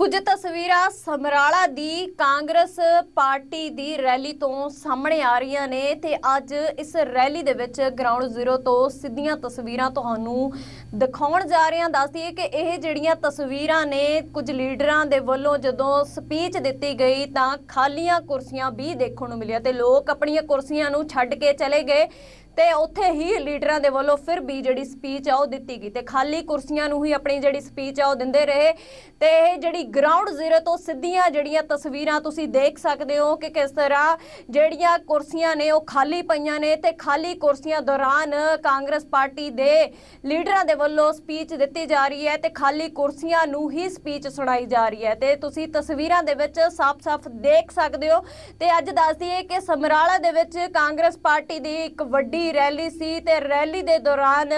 ਕੁਝ ਤਸਵੀਰਾਂ ਸਮਰਾਲਾ ਦੀ ਕਾਂਗਰਸ ਪਾਰਟੀ ਦੀ ਰੈਲੀ ਤੋਂ ਸਾਹਮਣੇ ਆ ਰਹੀਆਂ ਨੇ ਤੇ ਅੱਜ ਇਸ ਰੈਲੀ ਦੇ ਵਿੱਚ ਗਰਾਊਂਡ ਜ਼ੀਰੋ ਤੋਂ ਸਿੱਧੀਆਂ ਤਸਵੀਰਾਂ ਤੁਹਾਨੂੰ ਦਿਖਾਉਣ ਜਾ ਰਹੇ ਹਾਂ। ਦੱਸ ਦਈਏ ਕਿ ਇਹ ਜਿਹੜੀਆਂ ਤਸਵੀਰਾਂ ਨੇ, ਕੁਝ ਲੀਡਰਾਂ ਦੇ ਵੱਲੋਂ ਜਦੋਂ ਸਪੀਚ ਦਿੱਤੀ ਗਈ ਤਾਂ ਖਾਲੀਆਂ ਕੁਰਸੀਆਂ ਵੀ ਦੇਖਣ ਨੂੰ ਮਿਲੀਆਂ ਤੇ ਲੋਕ ਆਪਣੀਆਂ ਕੁਰਸੀਆਂ ਨੂੰ ਛੱਡ ਕੇ ਚਲੇ ਗਏ। ਤੇ ਉੱਥੇ ਹੀ ਲੀਡਰਾਂ ਦੇ ਵੱਲੋਂ ਫਿਰ ਵੀ ਜਿਹੜੀ ਸਪੀਚ ਆ ਉਹ ਦਿੱਤੀ ਗਈ ਤੇ ਖਾਲੀ ਕੁਰਸੀਆਂ ਨੂੰ ਹੀ ਆਪਣੀ ਜਿਹੜੀ ਸਪੀਚ ਆ ਉਹ ਦਿੰਦੇ ਰਹੇ ਤੇ ਇਹ ਜਿਹੜੀ ਗਰਾਊਂਡ ਜ਼ੀਰੋ ਤੋਂ ਸਿੱਧੀਆਂ ਜਿਹੜੀਆਂ ਤਸਵੀਰਾਂ ਤੁਸੀਂ ਦੇਖ ਸਕਦੇ ਹੋ ਕਿ ਕਿਸ ਤਰ੍ਹਾਂ ਜਿਹੜੀਆਂ ਕੁਰਸੀਆਂ ਨੇ ਉਹ ਖਾਲੀ ਪਈਆਂ ਨੇ ਤੇ ਖਾਲੀ ਕੁਰਸੀਆਂ ਦੌਰਾਨ ਕਾਂਗਰਸ ਪਾਰਟੀ ਦੇ ਲੀਡਰਾਂ ਦੇ ਵੱਲੋਂ ਸਪੀਚ ਦਿੱਤੀ ਜਾ ਰਹੀ ਹੈ ਤੇ ਖਾਲੀ ਕੁਰਸੀਆਂ ਨੂੰ ਹੀ ਸਪੀਚ ਸੁਣਾਈ ਜਾ ਰਹੀ ਹੈ ਤੇ ਤੁਸੀਂ ਤਸਵੀਰਾਂ ਦੇ ਵਿੱਚ ਸਾਫ਼-ਸਾਫ਼ ਦੇਖ ਸਕਦੇ ਹੋ ਤੇ ਅੱਜ ਦੱਸ ਦਈਏ ਕਿ ਸਮਰਾਲਾ ਦੇ ਵਿੱਚ ਕਾਂਗਰਸ ਪਾਰਟੀ ਦੀ ਇੱਕ ਵੱਡੀ ਰੈਲੀ ਸੀ ਤੇ ਰੈਲੀ ਦੇ ਦੌਰਾਨ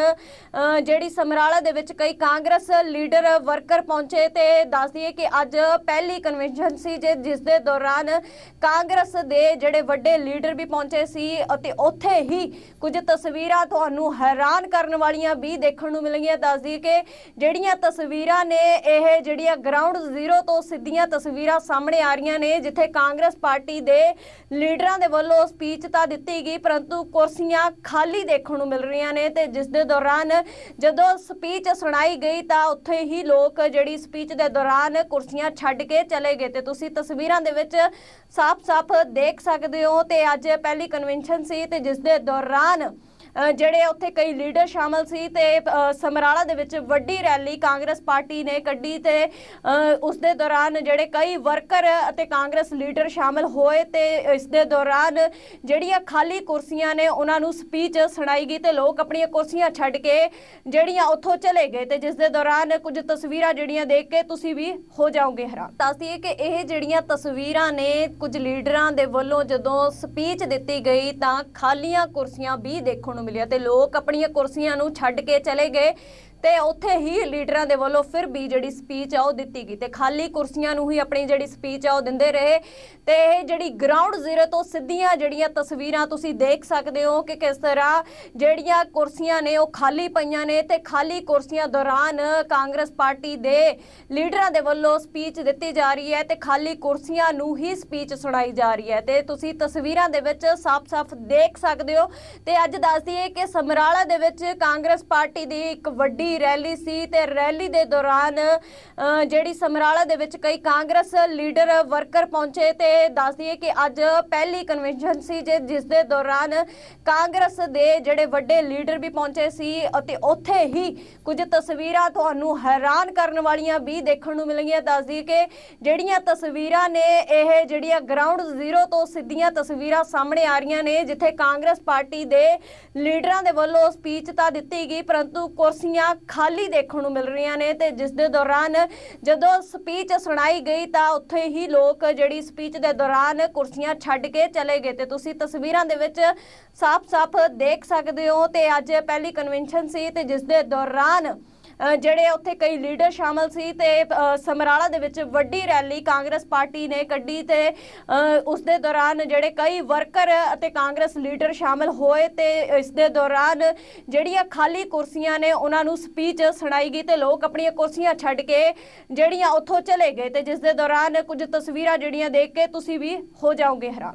ਜਿਹੜੀ ਸਮਰਾਲਾ ਦੇ ਵਿੱਚ ਕਈ ਕਾਂਗਰਸ ਲੀਡਰ ਵਰਕਰ ਪਹੁੰਚੇ ਤੇ ਦੱਸ ਦਈਏ ਕਿ ਅੱਜ ਪਹਿਲੀ ਕਨਵੈਨਸ਼ਨ ਸੀ ਜੇ, ਜਿਸ ਦੇ ਦੌਰਾਨ ਕਾਂਗਰਸ ਦੇ ਜਿਹੜੇ ਵੱਡੇ ਲੀਡਰ ਵੀ ਪਹੁੰਚੇ ਸੀ ਅਤੇ ਉੱਥੇ ਹੀ ਕੁਝ ਤਸਵੀਰਾਂ ਤੁਹਾਨੂੰ ਹੈਰਾਨ ਕਰਨ ਵਾਲੀਆਂ ਵੀ ਦੇਖਣ ਨੂੰ ਮਿਲਣਗੀਆਂ ਦੱਸ ਦਈਏ ਕਿ ਜਿਹੜੀਆਂ ਤਸਵੀਰਾਂ ਨੇ, ਇਹ ਜਿਹੜੀਆਂ ਗਰਾਊਂਡ ਜ਼ੀਰੋ ਤੋਂ ਸਿੱਧੀਆਂ ਤਸਵੀਰਾਂ ਸਾਹਮਣੇ ਆ ਰਹੀਆਂ ਨੇ, ਜਿੱਥੇ ਕਾਂਗਰਸ ਪਾਰਟੀ ਦੇ ਲੀਡਰਾਂ ਦੇ ਵੱਲੋਂ ਸਪੀਚ ਤਾਂ ਦਿੱਤੀ ਗਈ, ਪਰੰਤੂ ਕੁਰਸੀਆਂ ਖਾਲੀ ਦੇਖਣ ਨੂੰ ਮਿਲ ਰਹੀਆਂ ਨੇ ਤੇ ਜਿਸ ਦੇ ਦੌਰਾਨ ਜਦੋਂ ਸਪੀਚ ਸੁਣਾਈ ਗਈ ਤਾਂ ਉੱਥੇ ਹੀ ਲੋਕ ਜਿਹੜੀ ਸਪੀਚ ਦੇ ਦੌਰਾਨ ਕੁਰਸੀਆਂ ਛੱਡ ਕੇ ਚਲੇ ਗਏ ਤੇ ਤੁਸੀਂ ਤਸਵੀਰਾਂ ਦੇ ਵਿੱਚ ਸਾਫ਼-ਸਾਫ਼ ਦੇਖ ਸਕਦੇ ਹੋ ਤੇ ਅੱਜ ਪਹਿਲੀ ਕਨਵੈਨਸ਼ਨ ਸੀ ਤੇ ਜਿਸ ਦੇ ਦੌਰਾਨ ਜਿਹੜੇ ਉੱਥੇ ਕਈ ਲੀਡਰ ਸ਼ਾਮਲ ਸੀ ਤੇ ਸਮਰਾਲਾ ਦੇ ਵਿੱਚ ਵੱਡੀ ਰੈਲੀ ਕਾਂਗਰਸ ਪਾਰਟੀ ਨੇ ਕੱਢੀ ਤੇ ਉਸ ਦੇ ਦੌਰਾਨ ਜਿਹੜੇ ਕਈ ਵਰਕਰ ਅਤੇ ਕਾਂਗਰਸ ਲੀਡਰ ਸ਼ਾਮਲ ਹੋਏ ਤੇ ਇਸ ਦੇ ਦੌਰਾਨ ਜਿਹੜੀਆਂ ਖਾਲੀ ਕੁਰਸੀਆਂ ਨੇ ਉਹਨਾਂ ਨੂੰ ਸਪੀਚ ਸੁਣਾਈ ਗਈ ਤੇ ਲੋਕ ਆਪਣੀਆਂ ਕੁਰਸੀਆਂ ਛੱਡ ਕੇ ਜਿਹੜੀਆਂ ਉੱਥੋਂ ਚਲੇ ਗਏ ਤੇ ਜਿਸ ਦੇ ਦੌਰਾਨ ਕੁਝ ਤਸਵੀਰਾਂ ਜਿਹੜੀਆਂ ਦੇਖ ਕੇ ਤੁਸੀਂ ਵੀ ਹੋ ਜਾਓਗੇ ਹੈਰਾਨ। ਦੱਸ ਦਈਏ ਕਿ ਇਹ ਜਿਹੜੀਆਂ ਤਸਵੀਰਾਂ ਨੇ ਕੁਝ ਲੀਡਰਾਂ ਦੇ ਵੱਲੋਂ ਜਦੋਂ ਸਪੀਚ ਦਿੱਤੀ ਗਈ ਤਾਂ ਖਾਲੀਆਂ ਕੁਰਸੀਆਂ ਵੀ ਦੇਖਣ ਨੂੰ ਮਿਲੀਆਂ ਤੇ ਲੋਕ ਆਪਣੀਆਂ ਕੁਰਸੀਆਂ ਨੂੰ ਛੱਡ ਕੇ ਚਲੇ ਗਏ। ਤੇ ਉੱਥੇ ਹੀ ਲੀਡਰਾਂ ਦੇ ਵੱਲੋਂ ਫਿਰ ਵੀ ਜਿਹੜੀ ਸਪੀਚ ਆ ਉਹ ਦਿੱਤੀ ਗਈ ਤੇ ਖਾਲੀ ਕੁਰਸੀਆਂ ਨੂੰ ਹੀ ਆਪਣੀ ਜਿਹੜੀ ਸਪੀਚ ਆ ਉਹ ਦਿੰਦੇ ਰਹੇ ਤੇ ਇਹ ਜਿਹੜੀ ਗਰਾਊਂਡ ਜ਼ੀਰੋ ਤੋਂ ਸਿੱਧੀਆਂ ਜਿਹੜੀਆਂ ਤਸਵੀਰਾਂ ਤੁਸੀਂ ਦੇਖ ਸਕਦੇ ਹੋ ਕਿ ਕਿਸ ਤਰ੍ਹਾਂ ਜਿਹੜੀਆਂ ਕੁਰਸੀਆਂ ਨੇ ਉਹ ਖਾਲੀ ਪਈਆਂ ਨੇ ਤੇ ਖਾਲੀ ਕੁਰਸੀਆਂ ਦੌਰਾਨ ਕਾਂਗਰਸ ਪਾਰਟੀ ਦੇ ਲੀਡਰਾਂ ਦੇ ਵੱਲੋਂ ਸਪੀਚ ਦਿੱਤੀ ਜਾ ਰਹੀ ਹੈ ਤੇ ਖਾਲੀ ਕੁਰਸੀਆਂ ਨੂੰ ਹੀ ਸਪੀਚ ਸੁਣਾਈ ਜਾ ਰਹੀ ਹੈ ਤੇ ਤੁਸੀਂ ਤਸਵੀਰਾਂ ਦੇ ਵਿੱਚ ਸਾਫ਼-ਸਾਫ਼ ਦੇਖ ਸਕਦੇ ਹੋ ਤੇ ਅੱਜ ਦੱਸ ਦਈਏ ਕਿ ਸਮਰਾਲਾ ਦੇ ਵਿੱਚ ਕਾਂਗਰਸ ਪਾਰਟੀ ਦੀ ਇੱਕ ਵੱਡੀ ਰੈਲੀ ਸੀ ਤੇ ਰੈਲੀ ਦੇ ਦੌਰਾਨ ਜਿਹੜੀ ਸਮਰਾਲਾ ਦੇ ਵਿੱਚ ਕਈ ਕਾਂਗਰਸ ਲੀਡਰ ਵਰਕਰ ਪਹੁੰਚੇ ਤੇ ਦੱਸ ਦਈਏ ਕਿ ਅੱਜ ਪਹਿਲੀ ਕਨਵੈਨਸ਼ਨ ਸੀ ਜੇ ਜਿਸ ਦੇ ਦੌਰਾਨ ਕਾਂਗਰਸ ਦੇ ਜਿਹੜੇ ਵੱਡੇ ਲੀਡਰ ਵੀ ਪਹੁੰਚੇ ਸੀ ਅਤੇ ਉੱਥੇ ਹੀ ਕੁਝ ਤਸਵੀਰਾਂ ਤੁਹਾਨੂੰ ਹੈਰਾਨ ਕਰਨ ਵਾਲੀਆਂ ਵੀ ਦੇਖਣ ਨੂੰ ਮਿਲਣਗੀਆਂ ਦੱਸ ਦਈਏ ਕਿ ਜਿਹੜੀਆਂ ਤਸਵੀਰਾਂ ਨੇ, ਇਹ ਜਿਹੜੀਆਂ ਗਰਾਊਂਡ ਜ਼ੀਰੋ ਤੋਂ ਸਿੱਧੀਆਂ ਤਸਵੀਰਾਂ ਸਾਹਮਣੇ ਆ ਰਹੀਆਂ ਨੇ, ਜਿੱਥੇ ਕਾਂਗਰਸ ਪਾਰਟੀ ਦੇ ਲੀਡਰਾਂ ਦੇ ਵੱਲੋਂ ਸਪੀਚ ਤਾਂ ਦਿੱਤੀ ਗਈ, ਪਰੰਤੂ ਕੁਰਸੀਆਂ ਖਾਲੀ ਦੇਖਣ ਨੂੰ ਮਿਲ ਰਹੀਆਂ ਨੇ ਤੇ ਜਿਸ ਦੇ ਦੌਰਾਨ ਜਦੋਂ ਸਪੀਚ ਸੁਣਾਈ ਗਈ ਤਾਂ ਉੱਥੇ ਹੀ ਲੋਕ ਜਿਹੜੀ ਸਪੀਚ ਦੇ ਦੌਰਾਨ ਕੁਰਸੀਆਂ ਛੱਡ ਕੇ ਚਲੇ ਗਏ ਤੇ ਤੁਸੀਂ ਤਸਵੀਰਾਂ ਦੇ ਵਿੱਚ ਸਾਫ਼-ਸਾਫ਼ ਦੇਖ ਸਕਦੇ ਹੋ ਤੇ ਅੱਜ ਪਹਿਲੀ ਕਨਵੈਨਸ਼ਨ ਸੀ ਤੇ ਜਿਸ ਦੇ ਦੌਰਾਨ ਜਿਹੜੇ ਉੱਥੇ ਕਈ ਲੀਡਰ ਸ਼ਾਮਲ ਸੀ ਤੇ ਸਮਰਾਲਾ ਦੇ ਵਿੱਚ ਵੱਡੀ ਰੈਲੀ ਕਾਂਗਰਸ ਪਾਰਟੀ ਨੇ ਕੱਢੀ ਤੇ ਉਸ ਦੇ ਦੌਰਾਨ ਜਿਹੜੇ ਕਈ ਵਰਕਰ ਅਤੇ ਕਾਂਗਰਸ ਲੀਡਰ ਸ਼ਾਮਲ ਹੋਏ ਤੇ ਇਸ ਦੇ ਦੌਰਾਨ ਜਿਹੜੀਆਂ ਖਾਲੀ ਕੁਰਸੀਆਂ ਨੇ ਉਹਨਾਂ ਨੂੰ ਸਪੀਚ ਸੁਣਾਈ ਗਈ ਤੇ ਲੋਕ ਆਪਣੀਆਂ ਕੁਰਸੀਆਂ ਛੱਡ ਕੇ ਜਿਹੜੀਆਂ ਉੱਥੋਂ ਚਲੇ ਗਏ ਤੇ ਜਿਸ ਦੇ ਦੌਰਾਨ ਕੁਝ ਤਸਵੀਰਾਂ ਜਿਹੜੀਆਂ ਦੇਖ ਕੇ ਤੁਸੀਂ ਵੀ ਹੋ ਜਾਓਗੇ ਹੈਰਾਨ।